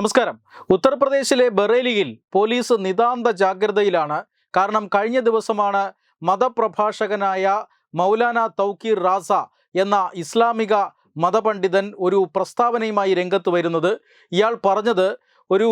നമസ്കാരം. ഉത്തർപ്രദേശിലെ ബറേലിയിൽ പോലീസ് നിതാന്ത ജാഗ്രതയിലാണ്. കാരണം കഴിഞ്ഞ ദിവസമാണ് മതപ്രഭാഷകനായ മൗലാന തൗക്കീർ റാസ എന്ന ഇസ്ലാമിക മതപണ്ഡിതൻ ഒരു പ്രസ്താവനയുമായി രംഗത്ത് വരുന്നത്. ഇയാൾ പറഞ്ഞത് ഒരു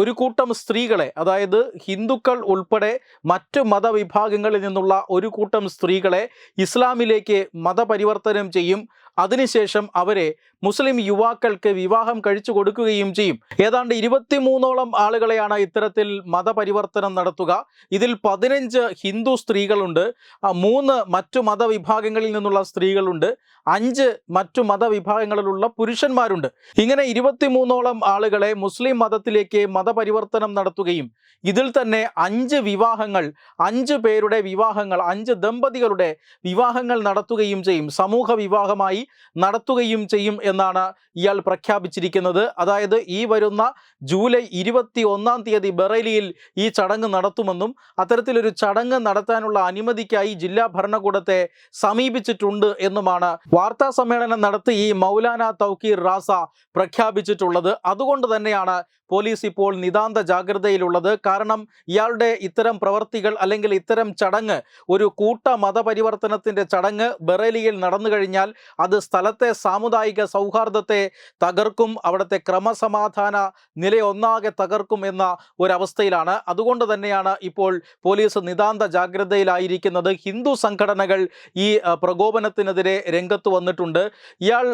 ഒരു കൂട്ടം സ്ത്രീകളെ അതായത് ഹിന്ദുക്കൾ ഉൾപ്പെടെ മറ്റ് മതവിഭാഗങ്ങളിൽ നിന്നുള്ള ഒരു കൂട്ടം സ്ത്രീകളെ ഇസ്ലാമിലേക്ക് മതപരിവർത്തനം ചെയ്യും. അതിനുശേഷം അവരെ മുസ്ലിം യുവാക്കൾക്ക് വിവാഹം കഴിച്ചു കൊടുക്കുകയും ചെയ്യും. ഏതാണ്ട് ഇരുപത്തിമൂന്നോളം ആളുകളെയാണ് ഇത്തരത്തിൽ മതപരിവർത്തനം നടത്തുക. ഇതിൽ പതിനഞ്ച് ഹിന്ദു സ്ത്രീകളുണ്ട്. മൂന്ന് മറ്റു മതവിഭാഗങ്ങളിൽ നിന്നുള്ള സ്ത്രീകളുണ്ട്. അഞ്ച് മറ്റു മതവിഭാഗങ്ങളിലുള്ള പുരുഷന്മാരുണ്ട്. ഇങ്ങനെ ഇരുപത്തിമൂന്നോളം ആളുകളെ മുസ്ലിം മതത്തിലേക്ക് മതപരിവർത്തനം നടത്തുകയും ഇതിൽ തന്നെ അഞ്ച് വിവാഹങ്ങൾ അഞ്ച് പേരുടെ വിവാഹങ്ങൾ അഞ്ച് ദമ്പതികളുടെ വിവാഹങ്ങൾ നടത്തുകയും ചെയ്യും. സമൂഹ വിവാഹമായി നടത്തുകയും ചെയ്യും എന്നാണ് ഇയാൾ പ്രഖ്യാപിച്ചിരിക്കുന്നത്. അതായത് ഈ വരുന്ന ജൂലൈ ഇരുപത്തി ഒന്നാം തീയതി ബറേലിയിൽ ഈ ചടങ്ങ് നടത്തുമെന്നും അത്തരത്തിലൊരു ചടങ്ങ് നടത്താനുള്ള അനുമതിക്കായി ജില്ലാ ഭരണകൂടത്തെ സമീപിച്ചിട്ടുണ്ട് എന്നുമാണ് വാർത്താ സമ്മേളനം നടത്തി ഈ മൗലാന തൗക്കീർ റാസ പ്രഖ്യാപിച്ചിട്ടുള്ളത്. അതുകൊണ്ട് തന്നെയാണ് പോലീസ് ഇപ്പോൾ നിതാന്ത ജാഗ്രതയിലുള്ളത്. കാരണം ഇയാളുടെ ഇത്തരം പ്രവർത്തികൾ അല്ലെങ്കിൽ ഇത്തരം ചടങ്ങ് ഒരു കൂട്ട മതപരിവർത്തനത്തിന്റെ ചടങ്ങ് ബറേലിയിൽ നടന്നു കഴിഞ്ഞാൽ അത് സ്ഥലത്തെ സാമുദായിക സൗഹാർദ്ദത്തെ തകർക്കും അവിടുത്തെ ക്രമസമാധാന നിലയൊന്നാകെ തകർക്കും എന്ന ഒരവസ്ഥയിലാണ്. അതുകൊണ്ട് തന്നെയാണ് ഇപ്പോൾ പോലീസ് നിതാന്ത ജാഗ്രതയിലായിരിക്കുന്നത്. ഹിന്ദു സംഘടനകൾ ഈ പ്രകോപനത്തിനെതിരെ രംഗത്ത് വന്നിട്ടുണ്ട്. ഇയാൾ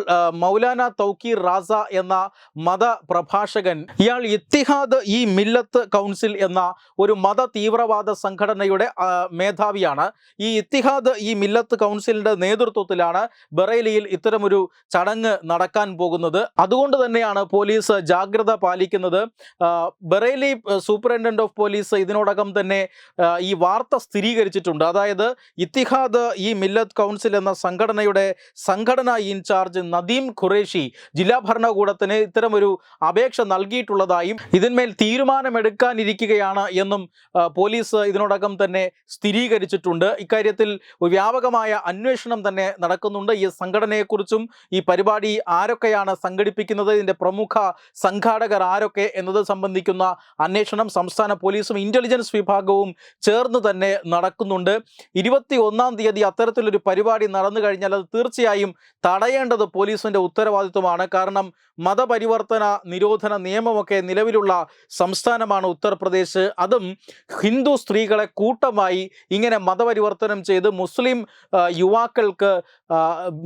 മൗലാന തൗക്കീർ റാസ എന്ന മത പ്രഭാഷകൻ ഇയാൾ ഇത്തിഹാദ് ഈ മില്ലത്ത് കൗൺസിൽ എന്ന ഒരു മത തീവ്രവാദ സംഘടനയുടെ മേധാവിയാണ്. ഈ ഇത്തിഹാദ് ഈ മില്ലത്ത് കൗൺസിലിന്റെ നേതൃത്വത്തിലാണ് ബറേലിയിൽ ഇത്തരമൊരു ചടങ്ങ് നടക്കാൻ പോകുന്നത്. അതുകൊണ്ട് തന്നെയാണ് പോലീസ് ജാഗ്രത പാലിക്കുന്നത്. ബറേലി സൂപ്രണ്ടന്റ് ഓഫ് പോലീസ് ഇതിനോടകം തന്നെ ഈ വാർത്ത സ്ഥിരീകരിച്ചിട്ടുണ്ട്. അതായത് ഇത്തിഹാദ് ഈ മില്ലത്ത് കൗൺസിൽ എന്ന സംഘടനയുടെ സംഘടനാ ഇൻചാർജ് നദീം ഖുറേഷി ജില്ലാ ഭരണകൂടത്തിന് ഇത്തരമൊരു അപേക്ഷ നൽകിയിട്ടുള്ളതായും ഇതിന്മേൽ തീരുമാനമെടുക്കാനിരിക്കുകയാണ് എന്നും പോലീസ് ഇതിനോടകം തന്നെ സ്ഥിരീകരിച്ചിട്ടുണ്ട്. ഇക്കാര്യത്തിൽ വ്യാപകമായ അന്വേഷണം തന്നെ നടക്കുന്നുണ്ട്. ഈ സംഘടനയെക്കുറിച്ചും ഈ പരിപാടി ആരൊക്കെയാണ് സംഘടിപ്പിക്കുന്നത്? ഇതിന്റെ പ്രമുഖ സംഘാടകർ ആരൊക്കെ എന്നത് സംബന്ധിക്കുന്ന അന്വേഷണം സംസ്ഥാന പോലീസും ഇന്റലിജൻസ് വിഭാഗവും ചേർന്ന് തന്നെ നടക്കുന്നുണ്ട്. ഇരുപത്തി ഒന്നാം തീയതി അത്തരത്തിലൊരു പരിപാടി നടന്നു കഴിഞ്ഞാൽ അത് തീർച്ചയായും തടയേണ്ടത് പോലീസിന്റെ ഉത്തരവാദിത്വമാണ്. കാരണം മതപരിവർത്തന നിരോധന നിയമമൊക്കെ നിലവിലുള്ള സംസ്ഥാനമാണ് ഉത്തർപ്രദേശ്. അതും ഹിന്ദു സ്ത്രീകളെ കൂട്ടമായി ഇങ്ങനെ മതപരിവർത്തനം ചെയ്ത് മുസ്ലിം യുവാക്കൾക്ക്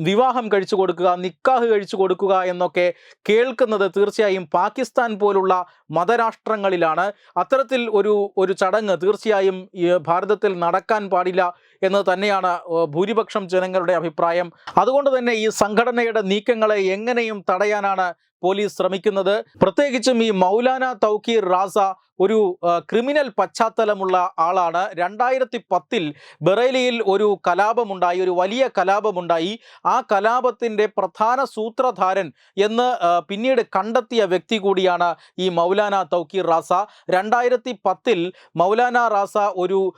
വിവാഹം കഴിച്ചു കൊടുക്കുക നിക്കാഹ് കഴിച്ചു കൊടുക്കുക എന്നൊക്കെ കേൾക്കുന്നത് തീർച്ചയായും പാകിസ്ഥാൻ പോലുള്ള മതരാഷ്ട്രങ്ങളിലാണ്. അത്തരത്തിൽ ഒരു ഒരു ചടങ്ങ് തീർച്ചയായും ഭാരതത്തിൽ നടക്കാൻ പാടില്ല എന്ന് തന്നെയാണ് ഭൂരിപക്ഷം ജനങ്ങളുടെ അഭിപ്രായം. അതുകൊണ്ട് തന്നെ ഈ സംഘടനയുടെ നീക്കങ്ങളെ എങ്ങനെയും തടയാനാണ് പോലീസ് ശ്രമിക്കുന്നത്. പ്രത്യേകിച്ചും ഈ മൗലാന തൗക്കീർ റാസ ഒരു ക്രിമിനൽ പശ്ചാത്തലമുള്ള ആളാണ്. രണ്ടായിരത്തി പത്തിൽ ബറേലിയിൽ ഒരു കലാപമുണ്ടായി ഒരു വലിയ കലാപമുണ്ടായി. ആ കലാപത്തിന്റെ പ്രധാന സൂത്രധാരൻ എന്ന് പിന്നീട് കണ്ടെത്തിയ വ്യക്തി കൂടിയാണ് ഈ മൗലാന തൗക്കീർ റാസ. രണ്ടായിരത്തി പത്തിൽ മൗലാന റാസ ഒരു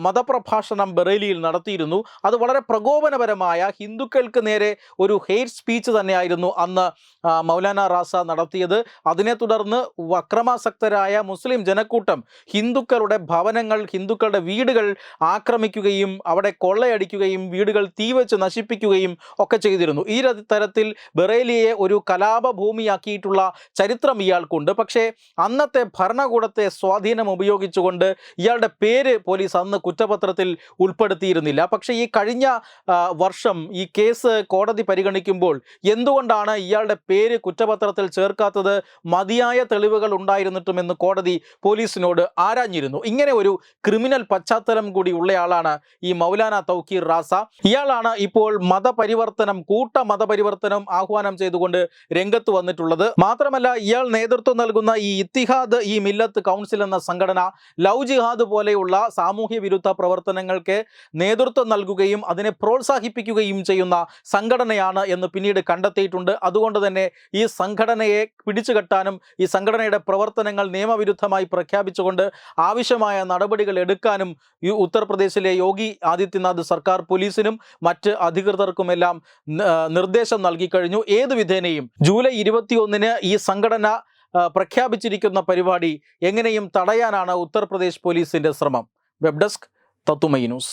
മതപ്രഭാഷണം മതപ്രഭാഷണം ബറേലിയിൽ നടത്തിയിരുന്നു. അത് വളരെ പ്രകോപനപരമായ ഹിന്ദുക്കൾക്ക് നേരെ ഒരു ഹെയ്റ്റ് സ്പീച്ച് തന്നെയായിരുന്നു അന്ന് മൗലാന റാസ നടത്തിയത്. അതിനെ തുടർന്ന് അക്രമാസക്തരായ മുസ്ലിം ജനക്കൂട്ടം ഹിന്ദുക്കളുടെ ഭവനങ്ങൾ ഹിന്ദുക്കളുടെ വീടുകൾ ആക്രമിക്കുകയും അവിടെ കൊള്ളയടിക്കുകയും വീടുകൾ തീവച്ച് നശിപ്പിക്കുകയും ഒക്കെ ചെയ്തിരുന്നു. ഈ തരത്തിൽ ബറേലിയെ ഒരു കലാപഭൂമിയാക്കിയിട്ടുള്ള ചരിത്രം ഇയാൾക്കുണ്ട്. പക്ഷേ അന്നത്തെ ഭരണകൂടത്തെ സ്വാധീനം ഉപയോഗിച്ചുകൊണ്ട് ഇയാളുടെ പേര് പോലീസ് അന്ന് കുറ്റപത്രത്തിൽ ഉൾപ്പെടുത്തിയിരുന്നില്ല. പക്ഷേ ഈ കഴിഞ്ഞ വർഷം ഈ കേസ് കോടതി പരിഗണിക്കുമ്പോൾ എന്തുകൊണ്ടാണ് ഇയാളുടെ പേര് കുറ്റപത്രത്തിൽ ചേർക്കാത്തത്? മതിയായ തെളിവുകൾ ഉണ്ടായിരുന്നിട്ടും എന്ന് കോടതി പോലീസിനോട് ആരാഞ്ഞിരുന്നു. ഇങ്ങനെ ഒരു ക്രിമിനൽ പശ്ചാത്തലം കൂടി ഉള്ളയാളാണ് ഈ മൗലാന തൗക്കീർ റാസ. ഇയാളാണ് ഇപ്പോൾ മതപരിവർത്തനം കൂട്ട മതപരിവർത്തനം ആഹ്വാനം ചെയ്തുകൊണ്ട് രംഗത്ത് വന്നിട്ടുള്ളത്. മാത്രമല്ല ഇയാൾ നേതൃത്വം നൽകുന്ന ഈ ഇത്തിഹാദ് ഈ മില്ലത്ത് കൗൺസിൽ എന്ന സംഘടന ലവ് ജിഹാദ് പോലെയുള്ള സാമൂഹ്യ വിരുദ്ധ പ്രവർത്തനങ്ങൾക്ക് നേതൃത്വം നൽകുകയും അതിനെ പ്രോത്സാഹിപ്പിക്കുകയും ചെയ്യുന്ന സംഘടനയാണ് എന്ന് പിന്നീട് കണ്ടെത്തിയിട്ടുണ്ട്. അതുകൊണ്ട് തന്നെ ഈ സംഘടനയെ പിടിച്ചുകെട്ടാനും ഈ സംഘടനയുടെ പ്രവർത്തനങ്ങൾ നിയമവിരുദ്ധമായി പ്രഖ്യാപിച്ചുകൊണ്ട് ആവശ്യമായ നടപടികൾ എടുക്കാനും ഈ ഉത്തർപ്രദേശിലെ യോഗി ആദിത്യനാഥ് സർക്കാർ പോലീസിനും മറ്റ് അധികൃതർക്കുമെല്ലാം നിർദ്ദേശം നൽകി കഴിഞ്ഞു. ഏത് വിധേനയും ജൂലൈ ഇരുപത്തിയൊന്നിന് ഈ സംഘടന പ്രഖ്യാപിച്ചിരിക്കുന്ന പരിപാടി എങ്ങനെയും തടയാനാണ് ഉത്തർപ്രദേശ് പോലീസിന്റെ ശ്രമം. വെബ് ഡെസ്ക് തത്തുമൈ news.